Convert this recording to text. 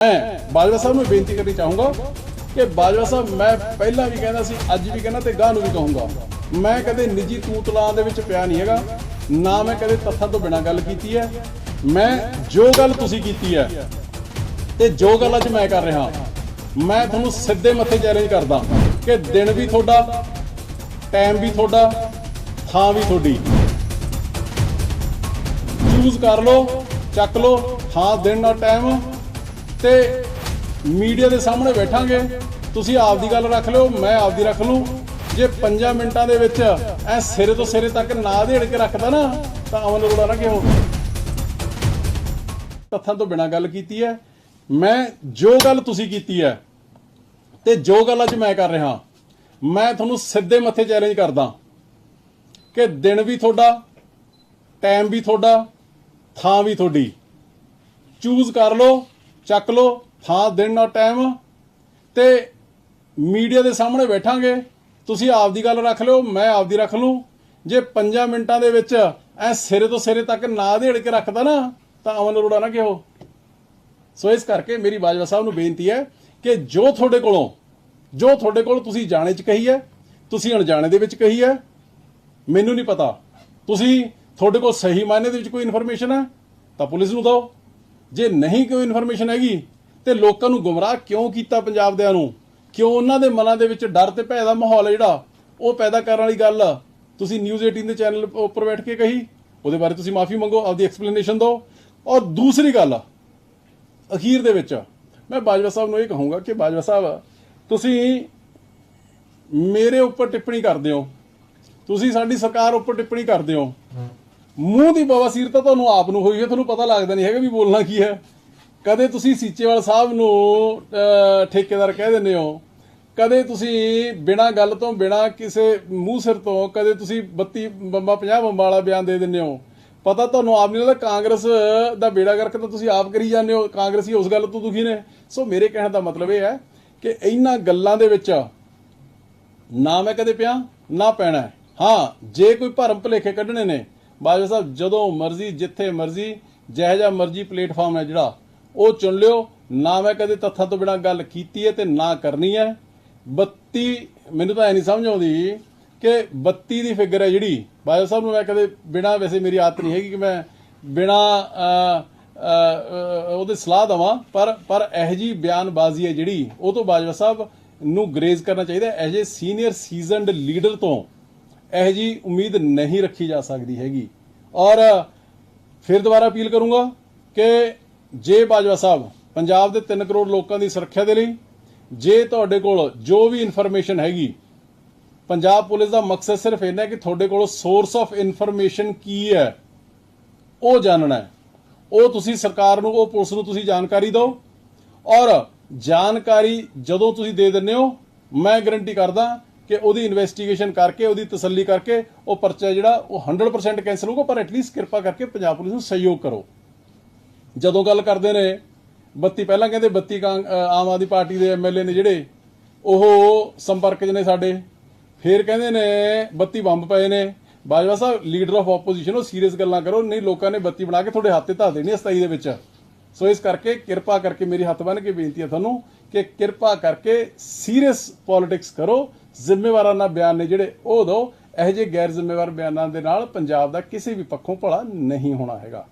ਮੈਂ ਬਾਜਵਾ ਸਾਹਿਬ ਨੂੰ ਬੇਨਤੀ ਕਰਨੀ ਚਾਹੂੰਗਾ ਕਿ ਬਾਜਵਾ ਸਾਹਿਬ, ਮੈਂ ਪਹਿਲਾਂ ਵੀ ਕਹਿੰਦਾ ਸੀ, ਅੱਜ ਵੀ ਕਹਿੰਦਾ ਤੇ ਗਾਹ ਨੂੰ ਵੀ ਕਹੂੰਗਾ। ਮੈਂ ਕਦੇ ਨਿੱਜੀ ਤੂਤਲਾਂ ਦੇ ਵਿੱਚ ਪਿਆ ਨਹੀਂ ਹੈਗਾ, ਨਾ ਮੈਂ ਕਦੇ ਤੱਥਾਂ ਤੋਂ ਬਿਨਾਂ ਗੱਲ ਕੀਤੀ ਹੈ। ਮੈਂ ਜੋ ਗੱਲ ਤੁਸੀਂ ਕੀਤੀ ਹੈ ਤੇ ਜੋ ਗੱਲ ਅੱਜ ਮੈਂ ਕਰ ਰਿਹਾ, ਮੈਂ ਤੁਹਾਨੂੰ ਸਿੱਧੇ ਮੱਥੇ ਚੈਲੰਜ ਕਰਦਾ ਕਿ ਦਿਨ ਵੀ ਤੁਹਾਡਾ ਟਾਈਮ ਵੀ ਤੁਹਾਡਾ, ਥਾਂ ਵੀ ਤੁਹਾਡੀ। ਚੂਜ਼ ਕਰ ਲਓ, ਚੱਕ ਲਓ ਥਾਂ ਦਿਨ ਨਾਲ ਟਾਈਮ ਤੇ ਮੀਡੀਆ ਦੇ ਸਾਹਮਣੇ ਬੈਠਾਂਗੇ। ਤੁਸੀਂ ਆਪਦੀ ਗੱਲ ਰੱਖ ਲਿਓ, ਮੈਂ ਆਪਦੀ ਰੱਖ ਲੂੰ। ਜੇ 5 ਮਿੰਟਾਂ ਦੇ ਵਿੱਚ ਐ ਸਿਰੇ ਤੋਂ ਸਿਰੇ ਤੱਕ ਨਾ ਦੇੜ ਕੇ ਰੱਖਦਾ ਨਾ, ਤਾਂ ਅਮਨ ਅਰੋੜਾ ਨਾ ਕਿਉਂ? ਤੱਥਾਂ ਤੋਂ ਬਿਨਾਂ ਗੱਲ ਕੀਤੀ ਹੈ। ਮੈਂ ਜੋ ਗੱਲ ਤੁਸੀਂ ਕੀਤੀ ਹੈ, ਤੇ ਜੋ ਗੱਲ ਅੱਜ ਮੈਂ ਕਰ ਰਿਹਾ, ਮੈਂ ਤੁਹਾਨੂੰ ਸਿੱਧੇ ਮੱਥੇ ਚੈਲੰਜ ਕਰਦਾ। ਕਿ ਦਿਨ ਵੀ ਤੁਹਾਡਾ ਟਾਈਮ ਵੀ ਤੁਹਾਡਾ, ਥਾਂ ਵੀ ਤੁਹਾਡੀ। ਚੂਜ਼ ਕਰ ਲਓ ਚੱਕ ਲਓ ਹਾਂ ਦਿਨ ਨਾਲ ਟਾਈਮ ਤੇ ਮੀਡੀਆ ਦੇ ਸਾਹਮਣੇ ਬੈਠਾਂਗੇ। ਤੁਸੀਂ ਆਪਦੀ ਗੱਲ ਰੱਖ ਲਿਓ, ਮੈਂ ਆਪਦੀ ਰੱਖ ਲੂੰ। ਜੇ 5 ਮਿੰਟਾਂ ਦੇ ਵਿੱਚ ਐ ਸਿਰੇ ਤੋਂ ਸਿਰੇ ਤੱਕ ਨਾ ਦੇੜ ਕੇ ਰੱਖਦਾ ਨਾ, ਤਾਂ ਅਮਨ ਅਰੋੜਾ ਨਾ ਕਿਹੋ। ਸੋ ਇਸ ਕਰਕੇ ਮੇਰੀ ਬਾਜਵਾ ਸਾਹਿਬ ਨੂੰ ਬੇਨਤੀ ਹੈ ਕਿ ਜੋ ਤੁਹਾਡੇ ਕੋਲੋਂ, ਜੋ ਤੁਹਾਡੇ ਕੋਲ ਤੁਸੀਂ ਜਾਣੇ ਚ ਕਹੀ ਹੈ, ਤੁਸੀਂ ਅਣਜਾਣੇ ਦੇ ਵਿੱਚ ਕਹੀ ਹੈ, ਮੈਨੂੰ ਨਹੀਂ ਪਤਾ। ਤੁਸੀਂ ਤੁਹਾਡੇ ਕੋਲ ਸਹੀ ਮਾਇਨੇ ਦੇ ਵਿੱਚ ਕੋਈ ਇਨਫੋਰਮੇਸ਼ਨ ਹੈ, ਤਾਂ ਪੁਲਿਸ ਨੂੰ ਦਿਓ। ਜੇ ਨਹੀਂ ਕੋਈ ਇਨਫੋਰਮੇਸ਼ਨ ਹੈਗੀ, ਤੇ ਲੋਕਾਂ ਨੂੰ ਗੁੰਮਰਾਹ ਕਿਉਂ ਕੀਤਾ ਪੰਜਾਬ ਦਿਆਂ ਨੂੰ? ਕਿਉਂ ਉਹਨਾਂ ਦੇ ਮਨਾਂ ਦੇ ਵਿੱਚ ਡਰ ਤੇ ਭੈ ਦਾ ਮਾਹੌਲ ਹੈ ਜਿਹੜਾ? ਉਹ ਪੈਦਾ ਕਰਨ ਵਾਲੀ ਗੱਲ ਤੁਸੀਂ ਨਿਊਜ਼ 18 ਦੇ ਚੈਨਲ ਉੱਪਰ ਬੈਠ ਕੇ ਕਹੀ, ਉਹਦੇ ਬਾਰੇ ਤੁਸੀਂ ਮਾਫੀ ਮੰਗੋ, ਆਪਦੀ ਐਕਸਪਲੇਨੇਸ਼ਨ ਦਿਓ। ਔਰ ਦੂਸਰੀ ਗੱਲ ਅਖੀਰ ਦੇ ਵਿੱਚ, ਮੈਂ ਬਾਜਵਾ ਸਾਹਿਬ ਨੂੰ ਇਹ ਕਹੂੰਗਾ ਕਿ ਬਾਜਵਾ ਸਾਹਿਬ, ਤੁਸੀਂ ਮੇਰੇ ਉੱਪਰ ਟਿੱਪਣੀ ਕਰਦੇ ਹੋ। ਤੁਸੀਂ ਸਾਡੀ ਸਰਕਾਰ ਉੱਪਰ ਟਿੱਪਣੀ ਕਰਦੇ ਹੋ। ਮੂੰਹ ਦੀ ਬਵਾਸੀਰ ਤਾਂ ਤੁਹਾਨੂੰ ਆਪ ਨੂੰ ਹੋਈ ਹੈ, ਤੁਹਾਨੂੰ ਪਤਾ ਲੱਗਦਾ ਨਹੀਂ ਹੈਗਾ ਵੀ ਬੋਲਣਾ ਕੀ ਹੈ। ਕਦੇ ਤੁਸੀਂ ਸੀਚੇਵਾਲ ਸਾਹਿਬ ਨੂੰ ਠੇਕੇਦਾਰ ਕਹਿ ਦਿੰਦੇ ਹੋ, ਕਦੇ ਤੁਸੀਂ ਬਿਨਾਂ ਗੱਲ ਤੋਂ, ਬਿਨਾਂ ਕਿਸੇ ਮੂੰਹ ਸਿਰ ਤੋਂ, ਕਦੇ ਤੁਸੀਂ 32 ਬੰਬਾਂ 50 ਬੰਬਾਂ ਵਾਲਾ ਬਿਆਨ ਦੇ ਦਿੰਦੇ ਹੋ। ਪਤਾ ਤੁਹਾਨੂੰ ਆਪ ਨਹੀਂ ਲੱਗਦਾ ਕਾਂਗਰਸ ਦਾ ਬੇੜਾ ਗਰਕ ਤਾਂ ਤੁਸੀਂ ਆਪ ਕਰੀ ਜਾਂਦੇ ਹੋ, ਕਾਂਗਰਸੀ ਉਸ ਗੱਲ ਤੋਂ ਦੁਖੀ ਨੇ। ਸੋ ਮੇਰੇ ਕਹਿਣ ਦਾ ਮਤਲਬ ਇਹ ਹੈ ਕਿ ਇਹਨਾਂ ਗੱਲਾਂ ਦੇ ਵਿੱਚ ਨਾ ਮੈਂ ਕਦੇ ਪਿਆ, ਨਾ ਪੈਣਾ ਹਾਂ, ਜੇ ਕੋਈ ਭਰਮ ਭਲੇਖੇ ਕੱਢਣੇ ਨੇ ਬਾਜਵਾ ਸਾਹਿਬ, ਜਦੋਂ ਮਰਜ਼ੀ, ਜਿੱਥੇ ਮਰਜ਼ੀ, ਜਿਹੋ ਜਿਹਾ ਮਰਜ਼ੀ ਪਲੇਟਫਾਰਮ ਹੈ ਜਿਹੜਾ, ਉਹ ਚੁਣ ਲਿਓ। ਨਾ ਮੈਂ ਕਦੇ ਤੱਥਾਂ ਤੋਂ ਬਿਨਾ ਗੱਲ ਕੀਤੀ ਹੈ ਤੇ ਨਾ ਕਰਨੀ ਹੈ। 32 ਮੈਨੂੰ ਤਾਂ ਐ ਨਹੀਂ ਸਮਝ ਆਉਂਦੀ ਕਿ 32 ਦੀ ਫਿਗਰ ਹੈ ਜਿਹੜੀ। ਬਾਜਵਾ ਸਾਹਿਬ ਨੂੰ ਮੈਂ ਕਦੇ ਬਿਨਾ ਵੈਸੇ ਮੇਰੀ ਆਦਤ ਨਹੀਂ ਹੈਗੀ ਕਿ ਮੈਂ ਬਿਨਾ ਉਹਦੇ ਸਲਾਹ ਦਵਾਂ, ਪਰ ਪਰ ਇਹ ਜੀ ਬਿਆਨਬਾਜ਼ੀ ਹੈ ਜਿਹੜੀ, ਉਹ ਤੋਂ ਬਾਜਵਾ ਸਾਹਿਬ ਨੂੰ ਗਰੇਜ਼ ਕਰਨਾ ਚਾਹੀਦਾ as a senior seasoned leader ਤੋਂ ਇਹ ਜੀ ਉਮੀਦ ਨਹੀਂ ਰੱਖੀ ਜਾ ਸਕਦੀ ਹੈਗੀ। ਔਰ ਫਿਰ ਦੁਬਾਰਾ ਅਪੀਲ ਕਰੂੰਗਾ ਕਿ ਜੇ ਬਾਜਵਾ ਸਾਹਿਬ, ਪੰਜਾਬ ਦੇ 3 ਕਰੋੜ ਲੋਕਾਂ ਦੀ ਸੁਰੱਖਿਆ ਦੇ ਲਈ, ਜੇ ਤੁਹਾਡੇ ਕੋਲ ਜੋ ਵੀ ਇਨਫੋਰਮੇਸ਼ਨ ਹੈਗੀ, ਪੰਜਾਬ ਪੁਲਿਸ ਦਾ ਮਕਸਦ ਸਿਰਫ ਇਹ ਹੈ ਕਿ ਤੁਹਾਡੇ ਕੋਲ ਸੋਰਸ ਆਫ ਇਨਫੋਰਮੇਸ਼ਨ ਕੀ ਹੈ, ਉਹ ਜਾਣਨਾ ਹੈ। ਉਹ ਤੁਸੀਂ ਸਰਕਾਰ ਨੂੰ, ਉਹ ਪੁਲਿਸ ਨੂੰ ਤੁਸੀਂ ਜਾਣਕਾਰੀ ਦਿਓ। ਔਰ ਜਾਣਕਾਰੀ ਜਦੋਂ ਤੁਸੀਂ ਦੇ ਦਿੰਦੇ ਹੋ, ਮੈਂ ਗਰੰਟੀ ਕਰਦਾ ਕਿ ਉਹਦੀ ਇਨਵੈਸਟੀਗੇਸ਼ਨ ਕਰਕੇ, ਉਹਦੀ ਤਸੱਲੀ ਕਰਕੇ ਉਹ ਪਰਚਾ ਜਿਹੜਾ, ਉਹ 100% ਕੈਂਸਲ ਹੋਊਗਾ, ਪਰ ਐਟਲੀਸਟ ਕਿਰਪਾ ਕਰਕੇ ਪੰਜਾਬ ਪੁਲਿਸ ਨੂੰ ਸਹਿਯੋਗ ਕਰੋ। ਜਦੋਂ ਗੱਲ ਕਰਦੇ ਨੇ 32 ਪਹਿਲਾਂ ਕਹਿੰਦੇ 32 ਕਾਂ- ਆਮ ਆਦਮੀ ਪਾਰਟੀ ਦੇ ਐਮਐਲਏ ਨੇ ਜਿਹੜੇ, ਉਹ ਸੰਪਰਕ 'ਚ ਨੇ ਸਾਡੇ। ਫਿਰ ਕਹਿੰਦੇ ਨੇ 32 ਬੰਬ ਪਏ ਨੇ। Bajwa Sahib leader of opposition ਉਹ ਸੀਰੀਅਸ ਗੱਲਾਂ ਕਰੋ, ਨਹੀਂ ਲੋਕਾਂ ਨੇ 32 ਬਣਾ ਕੇ ਤੁਹਾਡੇ ਹੱਥ ਤੇ ਧਾ ਦੇਣੀ 27 ਦੇ ਵਿੱਚ। ਸੋ ਇਸ ਕਰਕੇ ਕਿਰਪਾ ਕਰਕੇ ਮੇਰੀ ਹੱਥ ਬੰਨ ਕੇ ਬੇਨਤੀ ਹੈ ਤੁਹਾਨੂੰ ਕਿ ਕਿਰਪਾ ਕਰਕੇ ਸੀਰੀਅਸ ਪੋਲਿਟਿਕਸ ਕਰੋ। ਜ਼ਿੰਮੇਵਾਰਾਨਾ ਬਿਆਨ ਨੇ ਜਿਹੜੇ ਉਹ ਦਿਓ ਇਹੋ ਜਿਹੇ ਗੈਰ ਜ਼ਿੰਮੇਵਾਰ ਬਿਆਨਾਂ ਦੇ ਨਾਲ ਪੰਜਾਬ ਦਾ ਕਿਸੇ ਵੀ ਪੱਖੋਂ ਭਲਾ ਨਹੀਂ ਹੋਣਾ ਹੈਗਾ।